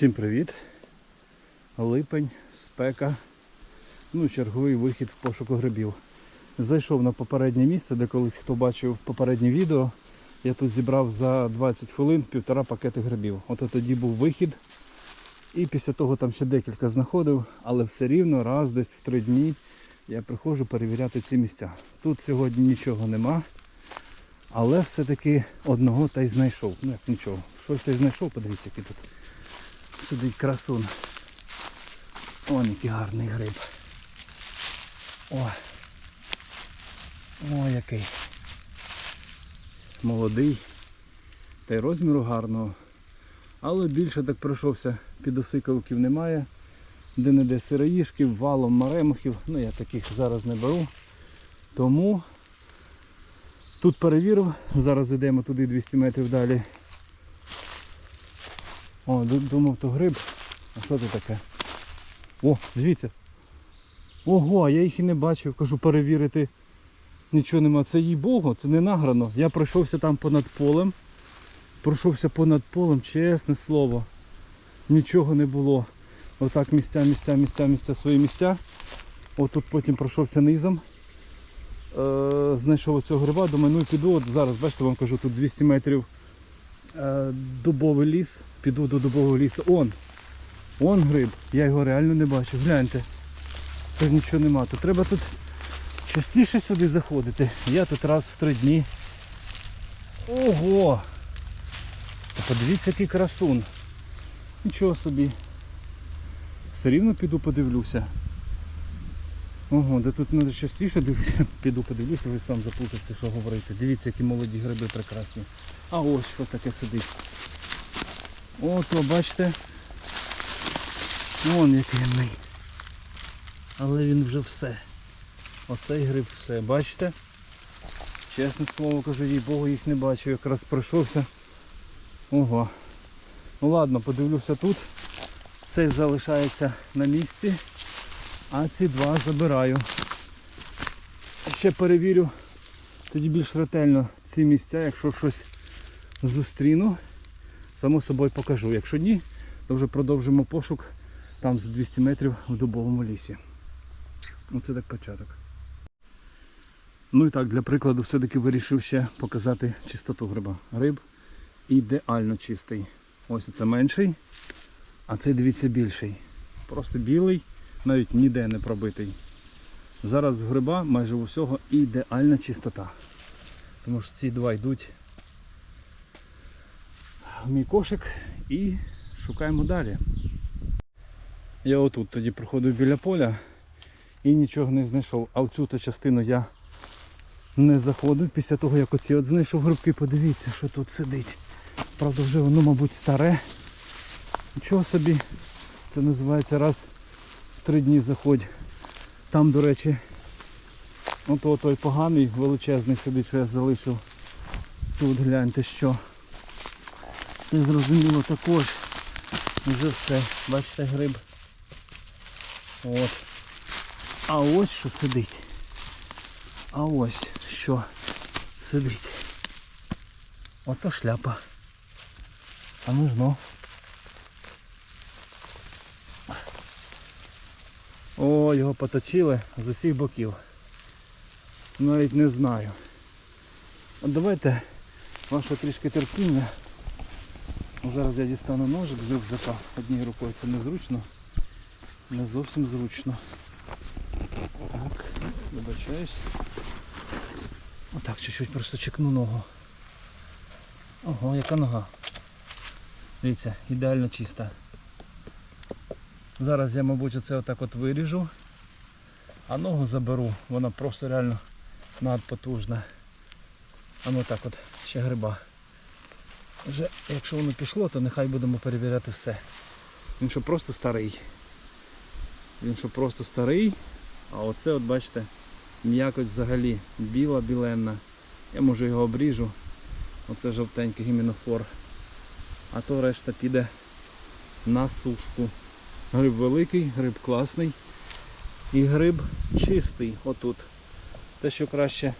Всім привіт! Липень, спека. Ну, черговий вихід в пошуку грибів. Зайшов на попереднє місце, де колись хто бачив попереднє відео. Я тут зібрав за 20 хвилин півтора пакети грибів. От тоді був вихід. І після того там ще декілька знаходив, але все рівно раз десь в три дні я приходжу перевіряти ці місця. Тут сьогодні нічого нема, але все-таки одного та й знайшов. Ну як нічого. Щось та й знайшов, подивіться, який тут сидить красун. О, який гарний гриб. О. О, який. Молодий. Та й розміру гарного. Але більше так пройшовся, підосикавків немає. Де-не-де сироїшків, валом маремухів. Ну я таких зараз не беру. Тому тут перевірив. Зараз йдемо туди 200 метрів далі. О, думав, то гриб. А що це таке? О, дивіться. Ого, а я їх і не бачив, кажу перевірити. Нічого нема. Це їй Богу, це не награно. Я пройшовся там понад полем. Пройшовся понад полем, чесне слово. Нічого не було. Отак місця, місця, місця, місця, свої місця. Отут потім пройшовся низом. Е, знайшов цього гриба, думаю, ну і піду. От зараз, бачите, вам кажу, тут 200 метрів дубовий ліс. Піду до дубового лісу. Он! Он гриб. Я його реально не бачив. Гляньте. Тут нічого нема. То треба тут частіше сюди заходити. Я тут раз в три дні. Ого! Та подивіться, який красун. Нічого собі. Все рівно піду подивлюся. Ого, де тут треба частіше дивитися. Піду подивлюся, ви сам заплутаєте, що говорити. Дивіться, які молоді гриби прекрасні. А ось що таке сидить. Ото, бачите. Вон який мій. Але він вже все. Оцей гриб все, бачите? Чесне слово кажу, їй Богу їх не бачив, якраз пройшовся. Ого. Ну ладно, подивлюся тут. Цей залишається на місці, а ці два забираю. Ще перевірю тоді більш ретельно ці місця, якщо щось зустріну, само собою покажу. Якщо ні, то вже продовжимо пошук там за 200 метрів в дубовому лісі. Оце так початок. Ну і так, для прикладу, все-таки вирішив ще показати чистоту гриба. Гриб ідеально чистий. Ось це менший, а цей дивіться більший. Просто білий, навіть ніде не пробитий. Зараз гриба майже у всього ідеальна чистота. Тому що ці два йдуть в мій кошик і шукаємо далі. Я отут тоді проходив біля поля і нічого не знайшов. А в цю то частину я не заходив після того, як оці от знайшов грибки. Подивіться, що тут сидить. Правда, вже воно, мабуть, старе. Нічого собі, це називається раз в три дні заходь. Там, до речі, ото той поганий величезний сидить, що я залишив. Тут гляньте що. Це зрозуміло також. Вже все. Бачите гриб. От. А ось що сидить. А ось що сидить. Ото шляпа. А ну жно. О, його поточили з усіх боків. Навіть не знаю. Давайте ваше трішки терпіння. Зараз я дістану ножик з рюкзака. Однією рукою це незручно. Не зовсім зручно. Так, вибачаюсь. Отак чуть-чуть просто чекну ногу. Ого, яка нога. Дивіться, ідеально чиста. Зараз я, мабуть, оце отак от виріжу, а ногу заберу. Вона просто реально надпотужна. А ну так от, ще гриба. Вже якщо воно пішло, то нехай будемо перевіряти все. Він що просто старий. Він що просто старий, а оце от бачите, м'якоть взагалі біла, біленна. Я може його обріжу. Оце жовтенький гімінофор. А то решта піде на сушку. Гриб великий, гриб класний. І гриб чистий отут. Те, що краще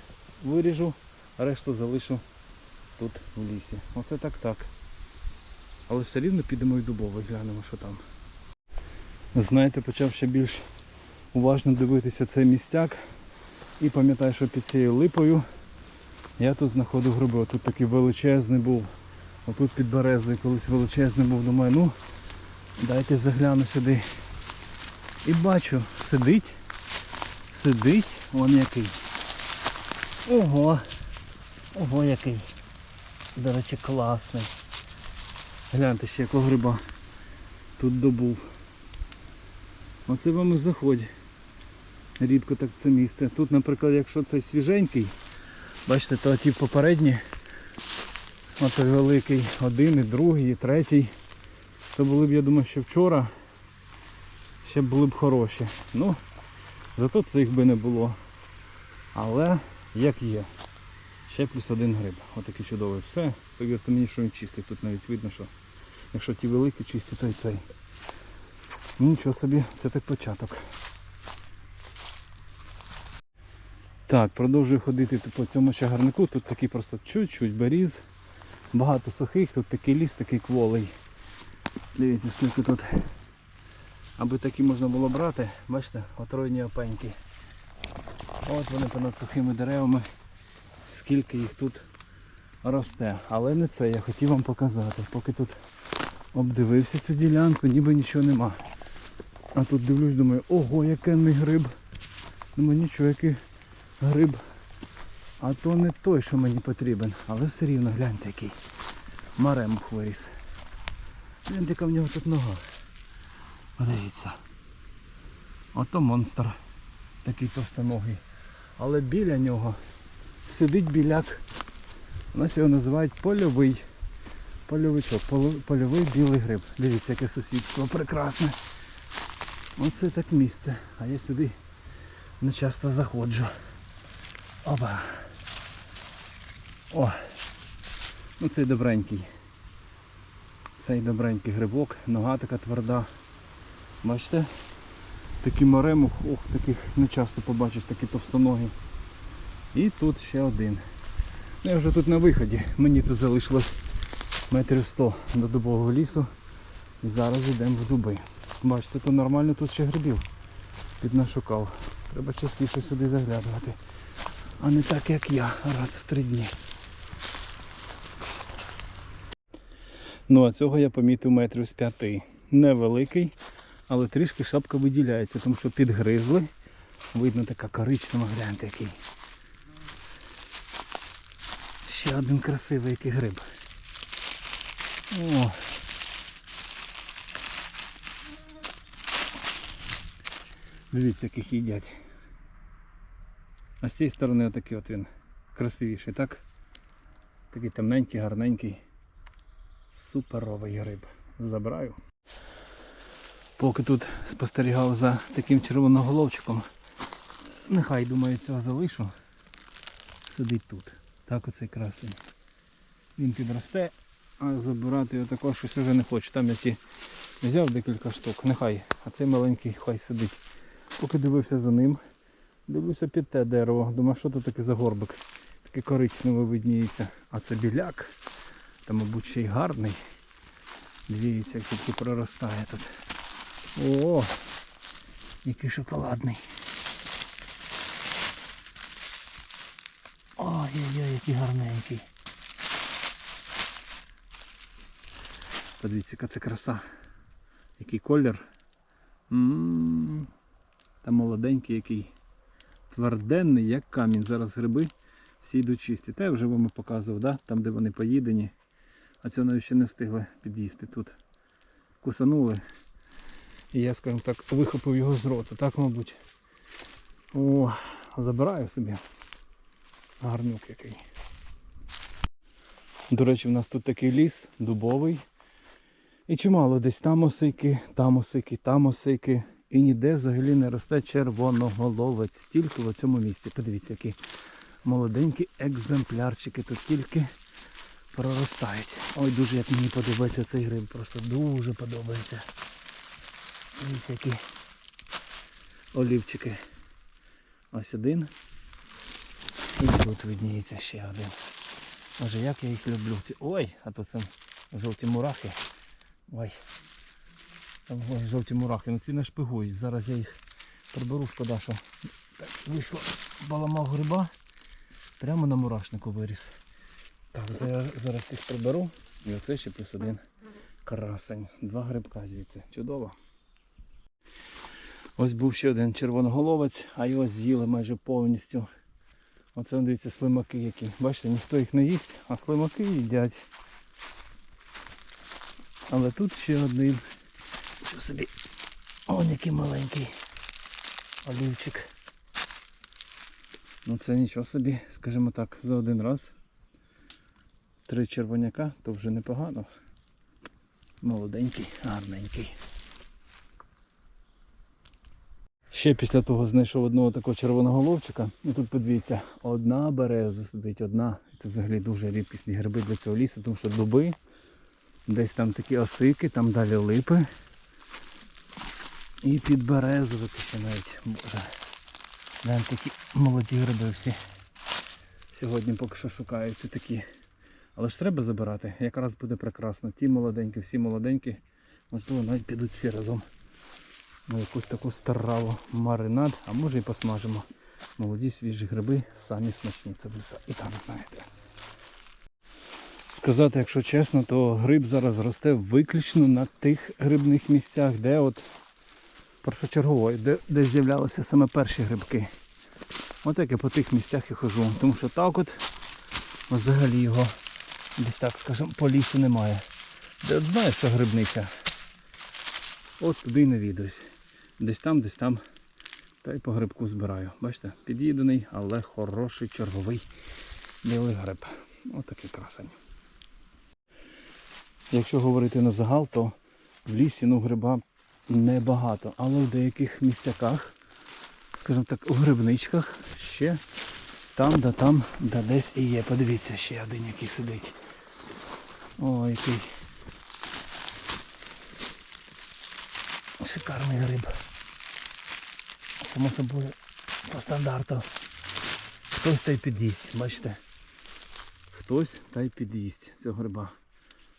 виріжу, а решту залишу тут в лісі. Оце так так. Але все рівно підемо і дубовий, глянемо, що там. Знаєте, почав ще більш уважно дивитися цей містяк. І пам'ятаю, що під цією липою я тут знаходив гриби. Отут такий величезний був. Отут під березою колись величезний був. Думаю, ну дайте загляну сюди. І бачу, сидить, сидить, он який. Ого, ого який. До речі, класний. Гляньте ще якого гриба тут добув. Оце вам і заходь. Рідко так це місце. Тут, наприклад, якщо цей свіженький, бачите, то ті попередні, отой великий, один, і другий, і третій, то були б, я думаю, що вчора ще були б хороші. Ну, зато цих би не було. Але як є. Ще плюс один гриб. Отакий чудовий. Все, повірте мені, що він чистий. Тут навіть видно, що якщо ті великі чисті, то й цей. Ну, Нічого собі, це так початок. Так, продовжую ходити по цьому чагарнику. Тут такий просто чуть-чуть беріз. Багато сухих, тут такий ліс, такий кволий. Дивіться, скільки тут. Аби такі можна було брати, бачите, отруйні опеньки. От вони понад сухими деревами, скільки їх тут росте. Але не це я хотів вам показати. Поки тут обдивився цю ділянку, ніби нічого нема. А тут дивлюсь, думаю, ого, який гриб. Думаю, нічого, який гриб. А то не той, що мені потрібен. Але все рівно, гляньте який. Маремух виріс. Гляньте, яка в нього тут нога. Подивіться. Ото монстр. Такий товстоногий. Але біля нього сидить біляк. У нас його називають польовий. Польовичок, польовий білий гриб. Дивіться, яке сусідство прекрасне. Оце так місце. А я сюди не часто заходжу. Опа. О! Ну цей добренький. Цей добренький грибок, нога така тверда. Бачите? Такий маремух, ох, таких не часто побачиш, такі товстоногі. І тут ще один. Ну, я вже тут на виході. Мені тут залишилось метрів 100 до дубового лісу. І зараз йдемо в дуби. Бачите, тут нормально тут ще грибів піднашукав. Треба частіше сюди заглядувати. А не так як я, раз в три дні. Ну а цього я помітив метрів з п'яти. Невеликий, але трішки шапка виділяється, тому що підгризли. Видно така коричнева, гляньте який. Ще один красивий який гриб. О. Дивіться, яких їдять. А з цієї сторони отакий от він красивіший, так? Такий темненький, гарненький. Суперовий гриб. Забираю. Поки тут спостерігав за таким червоноголовчиком, нехай думаю цього залишу. Сидить тут. Так оцей красень. Він підросте, а забирати його також щось вже не хочу. Там я ті взяв декілька штук. Нехай. А цей маленький хай сидить. Поки дивився за ним, дивлюся під те дерево. Думаю, що тут таке за горбик. Таке коричневе видніється. А це біляк. Та, мабуть, ще й гарний. Дивіться, як тільки проростає тут. О, який шоколадний. Ой-ой-ой, який гарненький. Подивіться, яка це краса. Який колір. Та молоденький який. Тверденний, як камінь. Зараз гриби всі йдуть чисті. Та я вже вам показував, да? там де вони поїдені. А цього навіть ще не встигли під'їсти тут. Кусанули. І я, скажімо так, вихопив його з роту. Так, мабуть. О, забираю собі. Гарнюк який. До речі, в нас тут такий ліс, дубовий. І чимало десь там осики, там осики, там осики. І ніде взагалі не росте червоноголовець. Тільки в цьому місці. Подивіться, які молоденькі екземплярчики тут тільки проростають. Ой, дуже як мені подобається цей гриб. Просто дуже подобається. Дивіться, які олівчики. Ось один. І тут видніється ще один. Боже, як я їх люблю. Ой, а то це жовті мурахи. Ой. Там ой, жовті мурахи. Ну ці не шпигують. Зараз я їх приберу, шкода, що так, вийшло, поламав гриба. Прямо на мурашнику виріс. Так, зараз їх приберу. І оце ще плюс один красень. Два грибка звідси. Чудово. Ось був ще один червоноголовець, а його з'їли майже повністю. Оце дивіться слимаки які. Бачите, ніхто їх не їсть, а слимаки їдять. Але тут ще один. Що собі. О, який маленький олівчик. Ну це нічого собі, скажімо так, за один раз. Три червоняка, то вже непогано. Молоденький, гарненький. Ще після того знайшов одного такого червоного ловчика. І тут подивіться, одна береза сидить, одна. Це взагалі дуже рідкісні гриби для цього лісу, тому що дуби, десь там такі осики, там далі липи. І під березовики ще навіть. Боже. Глянь, такі молоді гриби всі. Сьогодні поки що шукаються такі. Але ж треба забирати, якраз буде прекрасно. Ті молоденькі, всі молоденькі, можливо, навіть підуть всі разом на якусь таку страву маринад, а може і посмажимо. Молоді свіжі гриби, самі смачні, це ви і там знаєте. Сказати, якщо чесно, то гриб зараз росте виключно на тих грибних місцях, де от першочергово, де, де з'являлися саме перші грибки. От як я по тих місцях і хожу. Тому що так от взагалі його десь так, скажімо, по лісу немає. Де от знаєш, що грибниця. От туди й навідуюсь. Десь там, десь там. Та й по грибку збираю. Бачите, під'їдений, але хороший черговий білий гриб. Отакий красень. Якщо говорити на загал, то в лісі ну, гриба небагато, але в деяких місцяках, скажімо так, у грибничках ще там, да там, да десь і є. Подивіться, ще один який сидить. О, який шикарний гриб. Само собою по стандарту. Хтось та й під'їсть, бачите? Хтось та й під'їсть цього гриба.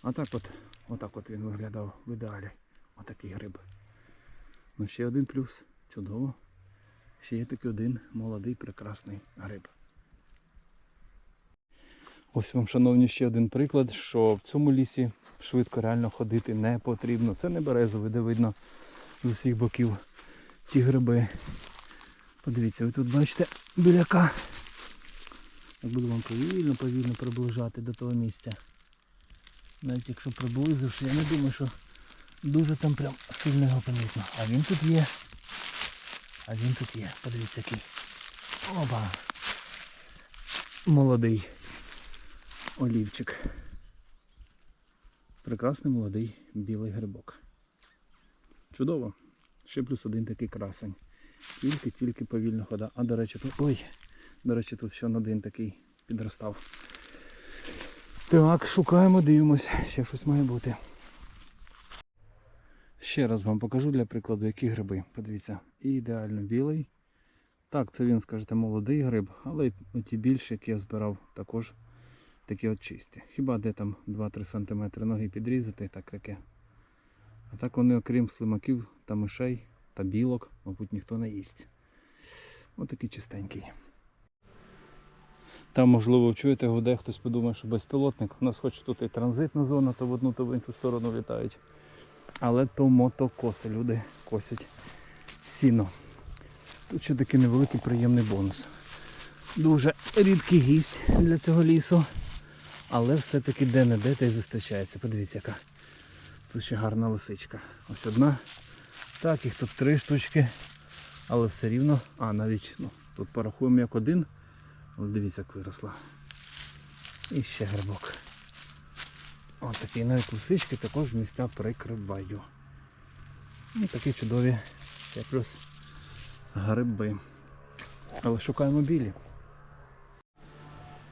А так от, отак от він виглядав в ідеалі. Отакий гриб. Ну ще один плюс. Чудово. Ще є такий один молодий прекрасний гриб. Ось вам, шановні, ще один приклад, що в цьому лісі швидко реально ходити не потрібно. Це не березовий, де видно з усіх боків ті гриби. Подивіться, ви тут бачите біляка. Я буду вам повільно, повільно приближати до того місця. Навіть якщо приблизивши, я не думаю, що дуже там прям сильно його помітно. А він тут є. А він тут є. Подивіться який. Оба. Молодий олівчик. Прекрасний молодий білий грибок. Чудово. Ще плюс один такий красень. Тільки-тільки повільно хода. А до речі, тут. Ой! До речі, тут ще один такий підростав. Так, шукаємо, дивимося. Ще щось має бути. Ще раз вам покажу для прикладу, які гриби. Подивіться, ідеально білий. Так, це він, скажете, молодий гриб, але ті більші, які я збирав, також такі от чисті. Хіба де там 2-3 см ноги підрізати, так таке. А так вони, окрім слимаків та мишей та білок, мабуть, ніхто не їсть. Ось такий чистенький. Там, можливо, чуєте, гуде, хтось подумає, що безпілотник. У нас хоч тут і транзитна зона, то в одну, то в іншу сторону літають. Але то мотокоси, люди косять сіно. Тут ще такий невеликий приємний бонус. Дуже рідкий гість для цього лісу. Але все-таки де-не-де та й зустрічається. Подивіться, яка тут ще гарна лисичка. Ось одна. Так, їх тут три штучки. Але все рівно. А, навіть ну, тут порахуємо як один. Але дивіться, як виросла. І ще грибок. Ось такі навіть лисички також місця прикриваю. І такі чудові ще плюс гриби. Але шукаємо білі.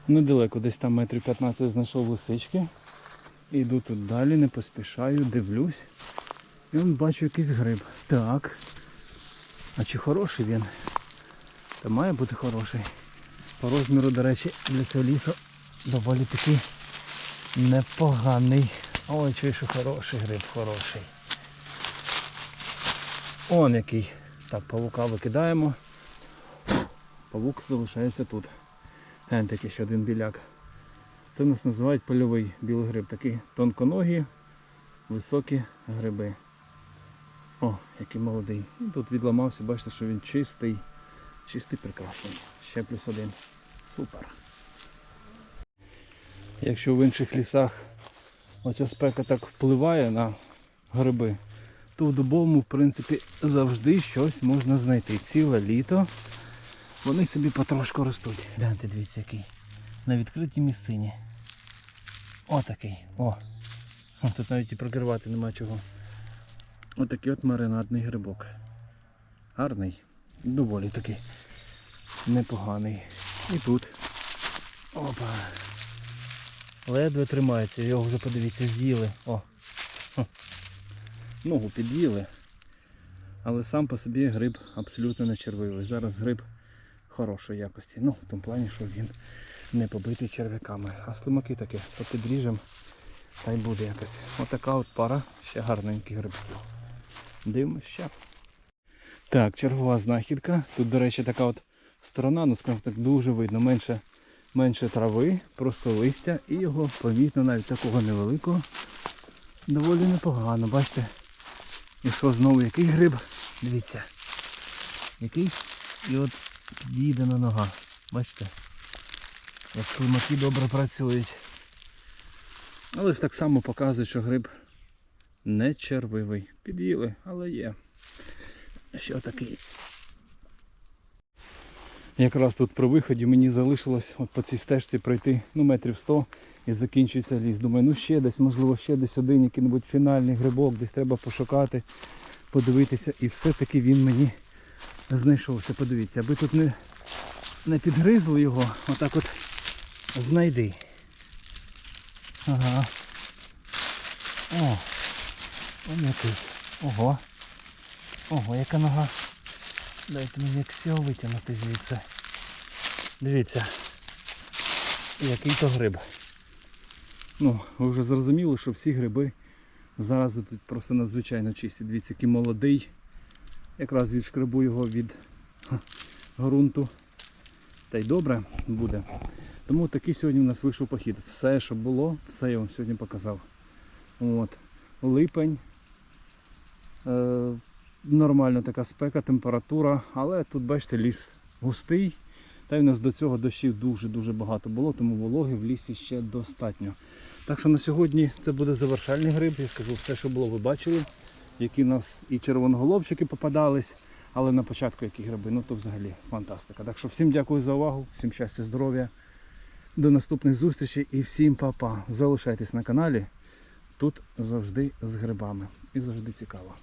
Недалеко, десь там метрів 15 знайшов лисички. Іду тут далі, не поспішаю, дивлюсь. І он бачу якийсь гриб. Так. А чи хороший він? Та має бути хороший. По розміру, до речі, для цього лісу доволі такий непоганий. Ой, чуєш, що хороший гриб, хороший. Он який. Так, павука викидаємо. Павук залишається тут. Глянь, такий ще один біляк. Це в нас називають польовий білий гриб. Такі тонконогі, високі гриби. О, який молодий. І тут відламався, бачите, що він чистий. Чистий, прекрасний. Ще плюс один. Супер. Якщо в інших лісах оця спека так впливає на гриби, то в дубовому, в принципі, завжди щось можна знайти. Ціле літо вони собі потрошку ростуть. Гляньте, дивіться, який. На відкритій місцині. Отакий. О. Тут навіть і прикривати нема чого. Отакий от маринадний грибок. Гарний. Доволі такий непоганий. І тут. Опа. Ледве тримається, його вже подивіться, з'їли. О. Ногу під'їли. Але сам по собі гриб абсолютно не червивий. Зараз гриб хорошої якості. Ну, в тому плані, що він не побитий черв'яками. А слимаки таке, попідріжем, та й буде якось. Отака от пара ще гарненьких грибків. Дивимось ще. Так, чергова знахідка. Тут, до речі, така от сторона, ну скажімо так, дуже видно, менше, менше трави, просто листя і його помітно навіть такого невеликого. Доволі непогано, бачите? І що знову який гриб? Дивіться. Який? І от під'їдена нога. Бачите? Як слимаки добре працюють. Але ж так само показує, що гриб не червивий. Під'їли, але є. Ще отакий. Якраз тут при виході мені залишилось от по цій стежці пройти ну, метрів 100 і закінчується ліс. Думаю, ну ще десь, можливо, ще десь один який-небудь фінальний грибок, десь треба пошукати, подивитися. І все-таки він мені знайшовся. Подивіться, аби тут не, не підгризли його, отак от знайди. Ага. О, он який. Ого. Ого, яка нога. Дайте мені ксіо витягнути звідси. Дивіться. Який то гриб. Ну, ви вже зрозуміли, що всі гриби зараз тут просто надзвичайно чисті. Дивіться, який молодий. Якраз відшкребу його від ґрунту. Та й добре буде. Тому такий сьогодні у нас вийшов похід. Все, що було, все я вам сьогодні показав. От. Липень. Е, нормальна така спека, температура, але тут, бачите, ліс густий. Та й у нас до цього дощів дуже-дуже багато було, тому вологи в лісі ще достатньо. Так що на сьогодні це буде завершальний гриб. Я скажу, все, що було, ви бачили, які у нас і червоноголовчики попадались, але на початку які гриби, ну то взагалі фантастика. Так що всім дякую за увагу, всім щастя, здоров'я. До наступних зустрічей і всім па-па. Залишайтесь на каналі. Тут завжди з грибами. І завжди цікаво.